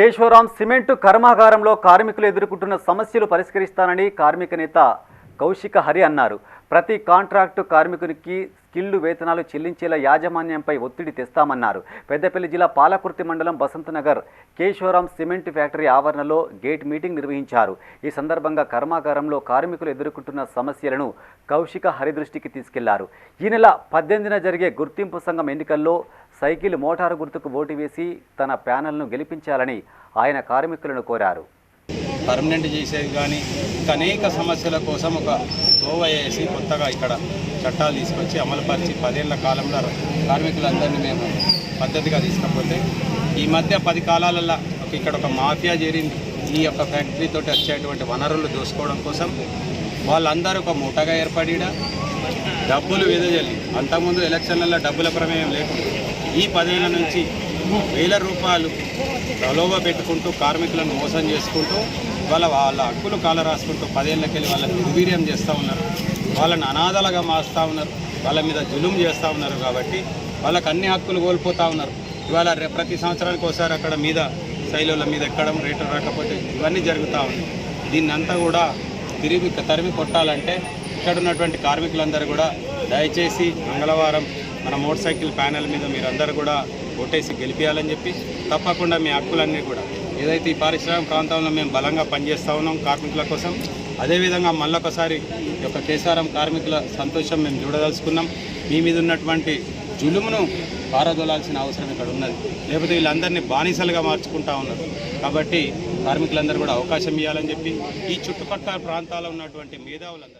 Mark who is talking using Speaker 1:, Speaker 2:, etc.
Speaker 1: Keshavram cement కర్మాగారంలో కార్మికులు ఎదుర్కొంటున్న సమస్యలు పరిష్కరిస్తానని కార్మిక నేత కౌశిక హరి అన్నారు. ప్రతి కాంట్రాక్టు కార్మికునికి స్కిల్లు వేతనాలు చెల్లించేలా యాజమాన్యంపై ఒత్తిడి తెస్తామన్నారు. పెద్దపల్లి జిల్లా పాలకుర్తి మండలం బసంతనగర్ కేశవరాం సిమెంట్ ఫ్యాక్టరీ ఆవరణలో గేట్ మీటింగ్ నిర్వహించారు. ఈ సందర్భంగా కర్మాగారంలో కార్మికులు ఎదుర్కొంటున్న సమస్యలను కౌశిక హరి దృష్టికి తీసుకెళ్ళారు. ఈ నెల పద్దెనిమిదిన జరిగే గుర్తింపు సంఘం ఎన్నికల్లో సైకిల్ మోటారు గుర్తుకు ఓటు వేసి తన ప్యానెల్ను గెలిపించాలని ఆయన కార్మికులను కోరారు.
Speaker 2: పర్మనెంట్ చేసేది కానీ ఇంకా అనేక సమస్యల కోసం ఒక తోవ వేసి కొత్తగా ఇక్కడ చట్టాలు తీసుకొచ్చి అమలుపరిచి పదేళ్ళ కాలంలో కార్మికులందరినీ మేము పద్ధతిగా తీసుకపోతే ఈ మధ్య పది కాలాలలో ఇక్కడ ఒక మాఫియా చేరింది ఈ యొక్క ఫ్యాక్టరీతో వచ్చేటువంటి వనరులు దోసుకోవడం కోసం వాళ్ళందరూ ఒక మూటగా ఏర్పడిడ డబ్బులు వెదజల్లి అంతకుముందు ఎలక్షన్లలో డబ్బుల ప్రమేయం లేకుండా ఈ పదేళ్ళ నుంచి వేల రూపాయలు ప్రలోభ పెట్టుకుంటూ కార్మికులను మోసం చేసుకుంటూ వాళ్ళ వాళ్ళ హక్కులు కాల రాసుకుంటూ పదేళ్ళకెళ్ళి వాళ్ళని నిర్వీర్యం చేస్తూ ఉన్నారు. వాళ్ళని అనాథలుగా మారుస్తూ ఉన్నారు. వాళ్ళ మీద జులుం చేస్తూ ఉన్నారు కాబట్టి వాళ్ళకి అన్ని హక్కులు కోల్పోతూ ఉన్నారు. ఇవాళ ప్రతి సంవత్సరానికి ఒకసారి అక్కడ మీద శైలుల మీద ఎక్కడం రేట్లు రాకపోతే ఇవన్నీ జరుగుతూ ఉంది దీన్నంతా కూడా తిరిగి తరిమి కొట్టాలంటే ఇక్కడ ఉన్నటువంటి కార్మికులందరూ కూడా దయచేసి మంగళవారం మన మోటార్ సైకిల్ ప్యానెల్ మీద మీరందరూ కూడా ఓటేసి గెలిపించాలని చెప్పి తప్పకుండా మీ హక్కులన్నీ కూడా. ఏదైతే ఈ పారిశ్రామిక ప్రాంతంలో మేము బలంగా పనిచేస్తూ ఉన్నాం కార్మికుల కోసం అదేవిధంగా మళ్ళొకసారి ఈ యొక్క కేసారం కార్మికుల సంతోషం మేము చూడదలుచుకున్నాం. మీ మీద ఉన్నటువంటి జులుమును పారదోలాల్సిన అవసరం ఇక్కడ ఉన్నది. లేకపోతే వీళ్ళందరినీ బానిసలుగా మార్చుకుంటా ఉన్నారు కాబట్టి కార్మికులందరూ కూడా అవకాశం ఇవ్వాలని చెప్పి ఈ చుట్టుపక్కల ప్రాంతాల్లో ఉన్నటువంటి మేధావులందరూ